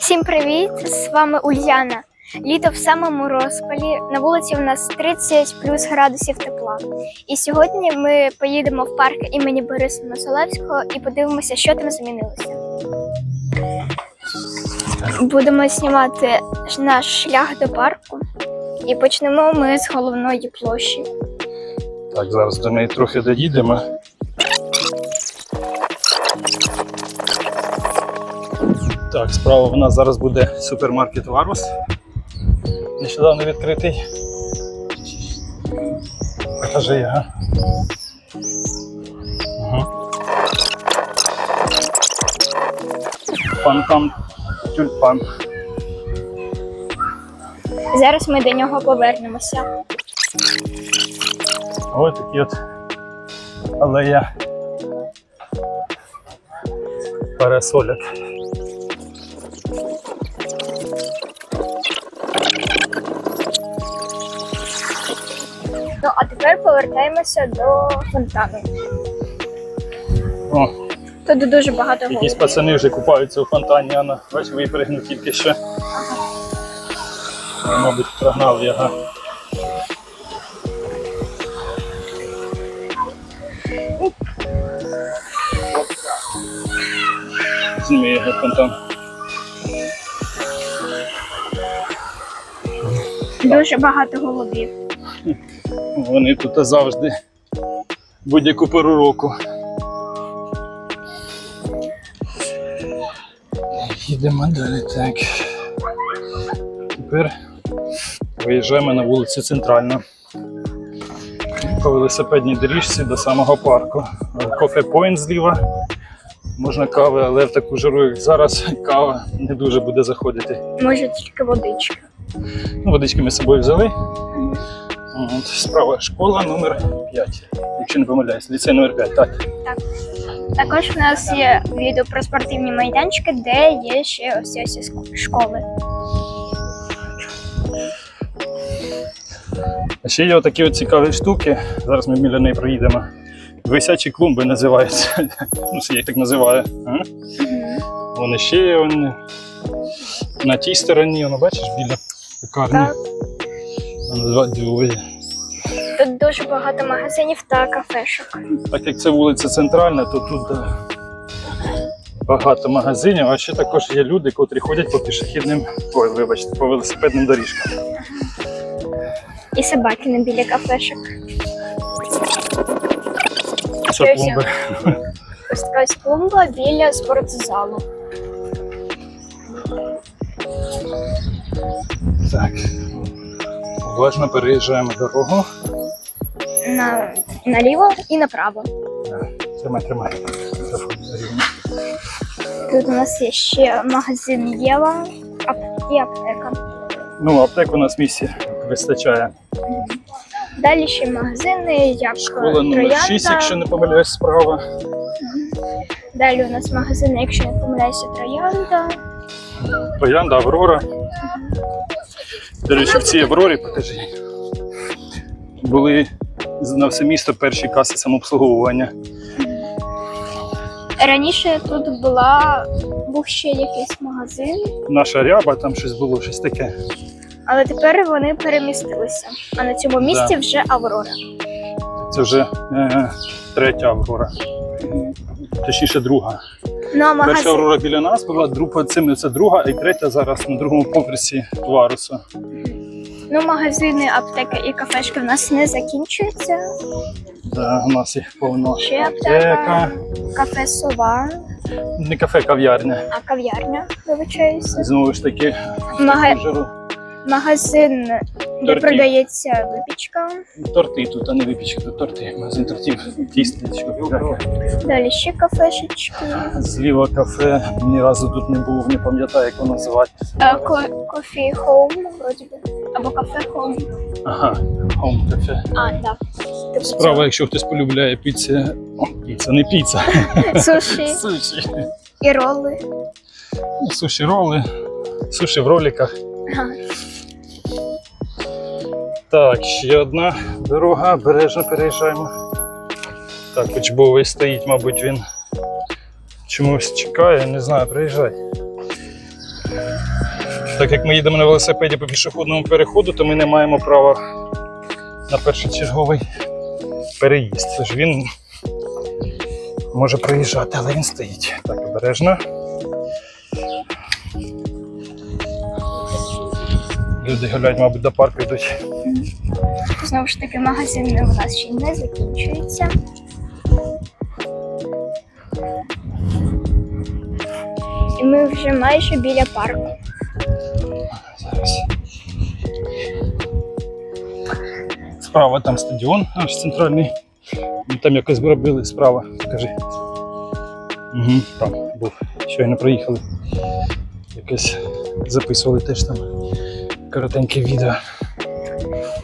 Всім привіт! З вами Ульяна. Літо в самому розпалі. На вулиці у нас 30 плюс градусів тепла. І сьогодні ми поїдемо в парк імені Бориса Масолевського і подивимося, що там змінилося. Будемо знімати наш шлях до парку. І почнемо ми з головної площі. Так, зараз до неї трохи доїдемо. Так, справа в нас зараз буде супермаркет Варус. Нещодавно відкритий. Покажи його. Фантам тюльпан. Зараз ми до нього повернемося. Ось такі от алея парасоляк. А тепер повертаємося до фонтану. О, Тут дуже багато якісь голубів. пацани вже купаються у фонтані, Анна. Бач, випригнув тільки що. Мабуть, прогнав його. Зніми його фонтан. Дуже багато голубів. Вони тут завжди будь-яку пору року. Їдемо далі, так. Тепер виїжджаємо на вулицю Центральна. По велосипедній доріжці до самого парку. Кофе Пойнт зліва. Можна кави, але в таку жару, як зараз, кава не дуже буде заходити. Може тільки водичка. Ну, водички ми з собою взяли. От, справа школа номер 5. Якщо не помиляюсь, ліцей номер 5, так. Також в нас є відео про спортивні майданчики, де є ще ось ск- школи. А ще є отакі от цікаві штуки. Зараз ми біля неї проїдемо. Висячі клумби називаються. Ну, я їх так називаю. А? Вони ще є вони. на тій стороні, воно бачиш, біля пекарні. Так. Два двоє. Тут дуже багато магазинів та кафешок. Так як це вулиця Центральна, то тут да, багато магазинів, а ще також є люди, котрі ходять по пішохідним, ой, вибачте, по велосипедним доріжкам. І собаки не біля кафешок. Що Це клумби? Ось така клумба біля спортзалу. Так. Уважно переїжджаємо дорогу. На, наліво і направо. Тримай, тримай. Тут у нас є ще магазин Єва і аптека. Ну, аптек у нас в місті вистачає. Далі ще магазини, як Школа номер Троянда. 6, якщо не помиляюсь, справа. Далі у нас магазини, якщо не помиляюся, Троянда. Троянда, Аврора. До речі, в цій Аврорі, покажи. Були на все місто перші каси самообслуговування. Раніше тут була був ще якийсь магазин, Наша ряба, там щось було, щось таке. але тепер вони перемістилися. А на цьому місці Да. вже Аврора. Це вже е, третя Аврора. Точніше, друга. Ну а Перша Аврора біля нас була, друга, це, це друга, і третя зараз на другому поверсі Варусу. Ну, магазини, аптеки і кафешки в нас не закінчуються. Да, у нас їх повно. Ще аптека, кафе Сова, Не кафе, кав'ярня. а кав'ярня, вибачаюся. Знову ж таки, Мага... в жару. Магазин, де Торти. продається випічка. Торти тут, а не випічка, тут торти. Магазин тортів. Тістечко. Далі ще кафешечки. Зліва кафе. Ні разу тут не був, не пам'ятаю, як воно називати. Кофі Хоум, вроді би. Або кафе Хоум. Ага, Home кафе. А, так. Типу Справа, якщо хтось полюбляє піці. Піца, не піца. Суші Суші. і роли. Суші роли. Суші в роликах. Ага. Так, ще одна дорога, обережно переїжджаємо. Так, учбовий стоїть, мабуть, він чомусь чекає, не знаю, приїжджай. Так як ми їдемо на велосипеді по пішохідному переходу, то ми не маємо права на першочерговий переїзд. Тож він може проїжджати, але він стоїть. Так, обережно. Люди гуляють, мабуть, до парку йдуть. Знову ж таки, магазини у нас ще не закінчуються. І ми вже майже біля парку. Справа там стадіон наш центральний. Там якось робили справа. Скажи. Угу, там був. Щойно проїхали. Якесь записували теж там коротеньке відео.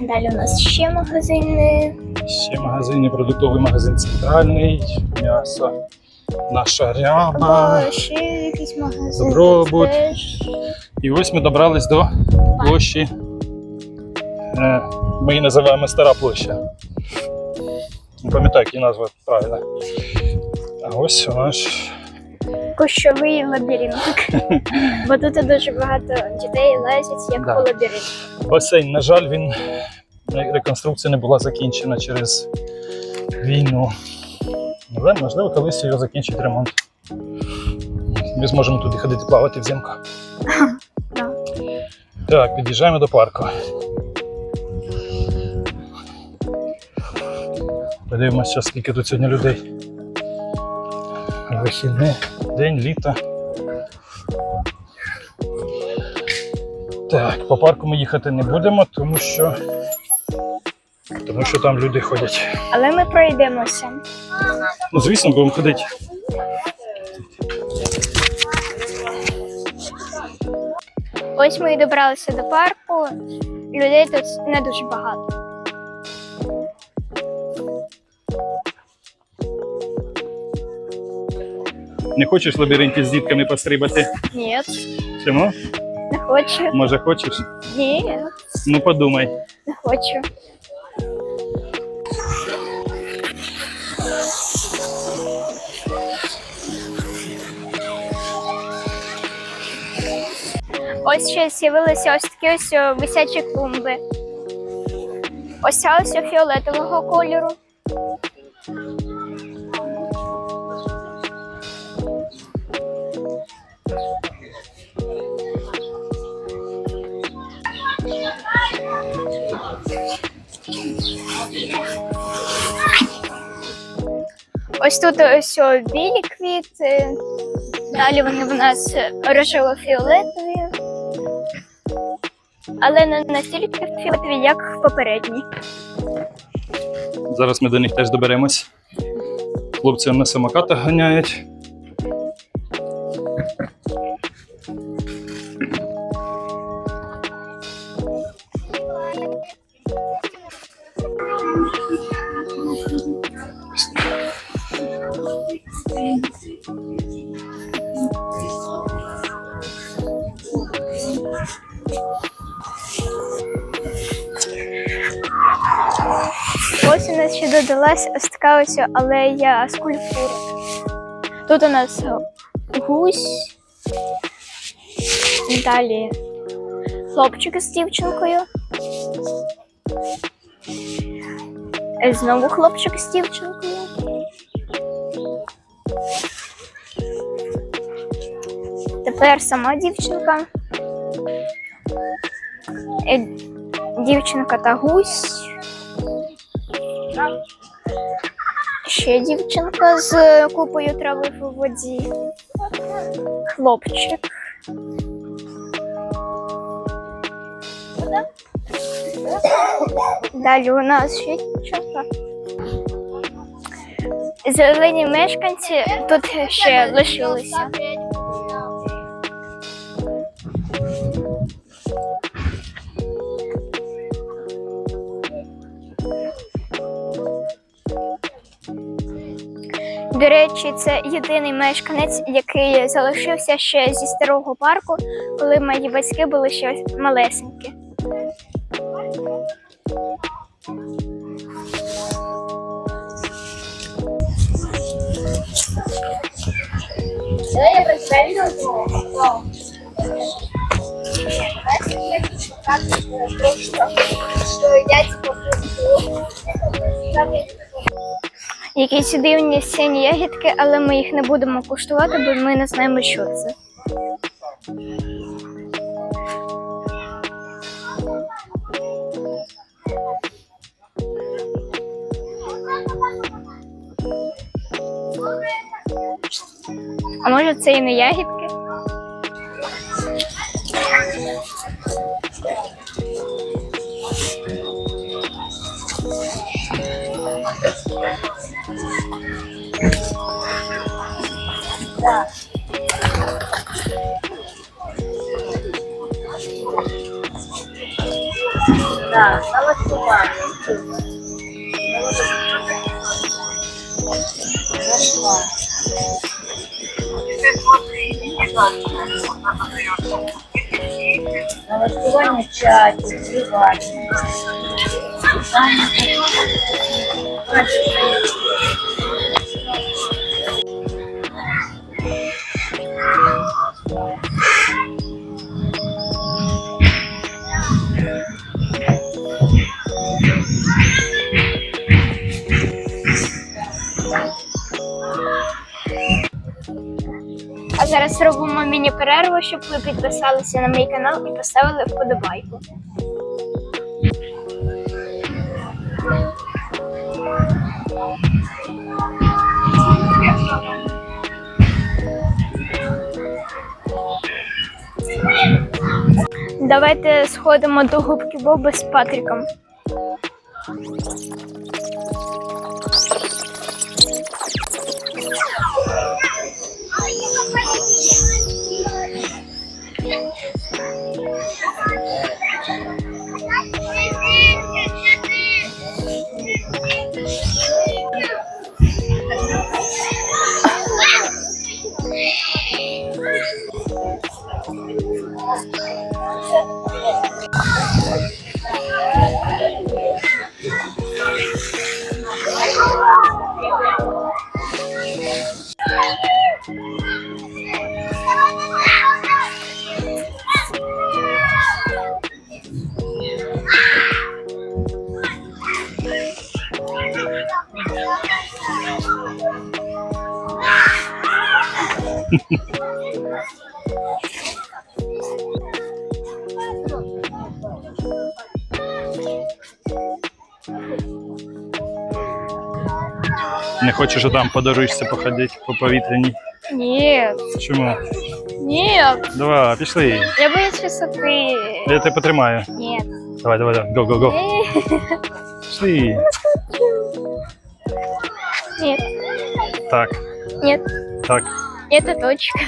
Далі у нас ще магазини. Ще магазини, продуктовий магазин центральний, м'ясо, наша ряба. О, ще якийсь магазин. Добробут. Теж. І ось ми добрались до площі. Е, Ми її називаємо Стара площа. Не пам'ятаю, як її назва правильно. А ось у нас Кущовий лабіринт. Бо тут дуже багато дітей лазять як Да. у лабіринт. басейн. На жаль, він реконструкція не була закінчена через війну. Але можливо, колись його закінчить ремонт. Ми зможемо туди ходити плавати взимку. Да. Так, під'їжджаємо до парку. Подивимося, скільки тут сьогодні людей. Вихідний день, літо. Так, по парку ми їхати не будемо, тому що, тому що там люди ходять. Але ми пройдемося. Ну, звісно, будемо ходити. Ось ми і добралися до парку. Людей тут не дуже багато. Не хочеш в лабіринті з дітками пострибати? Ні, Чому? не хочу. Може, хочеш? Ні, Ну подумай. не хочу. Ось ще з'явилися ось такі ось висячі клумби. Ось ця ось фіолетового кольору. Ось тут ось білі квіти. Далі вони в нас рожево-фіолетові. Але не настільки фіолетові, як попередні. Зараз ми до них теж доберемось. Хлопці на самокатах ганяють. Ось у нас ще додалась ось така ось алея скульптури. Тут у нас гусь. Далі хлопчик з дівчинкою. Знову хлопчик з дівчинкою. Тепер сама дівчинка. Е, Дівчинка та гусь. Ще дівчинка з купою трави в воді. Хлопчик. Далі у нас ще дівчинка. Зелені мешканці тут ще лишилися. До речі, це єдиний мешканець, який залишився ще зі старого парку, коли мої батьки були ще малесенькі. Я. Якісь дивні сині ягідки, але ми їх не будемо куштувати, бо ми не знаємо, що це. А може це і не ягідки? Да, голосование. Нашла. Голосование в чате, приватное. А зараз робимо міні-перерву, щоб ви підписалися на мій канал і поставили вподобайку. Давайте сходимо до губки Боби з Патріком. Не хочеш там по дорожці походити по повітряній? Ні, Чому? ні, Давай, пішли. я боюсь висоти. Я тебе потримаю. Ні. Давай, давай, давай. Го, го, го. Пішли. Ні, Так, ні, так. це точка.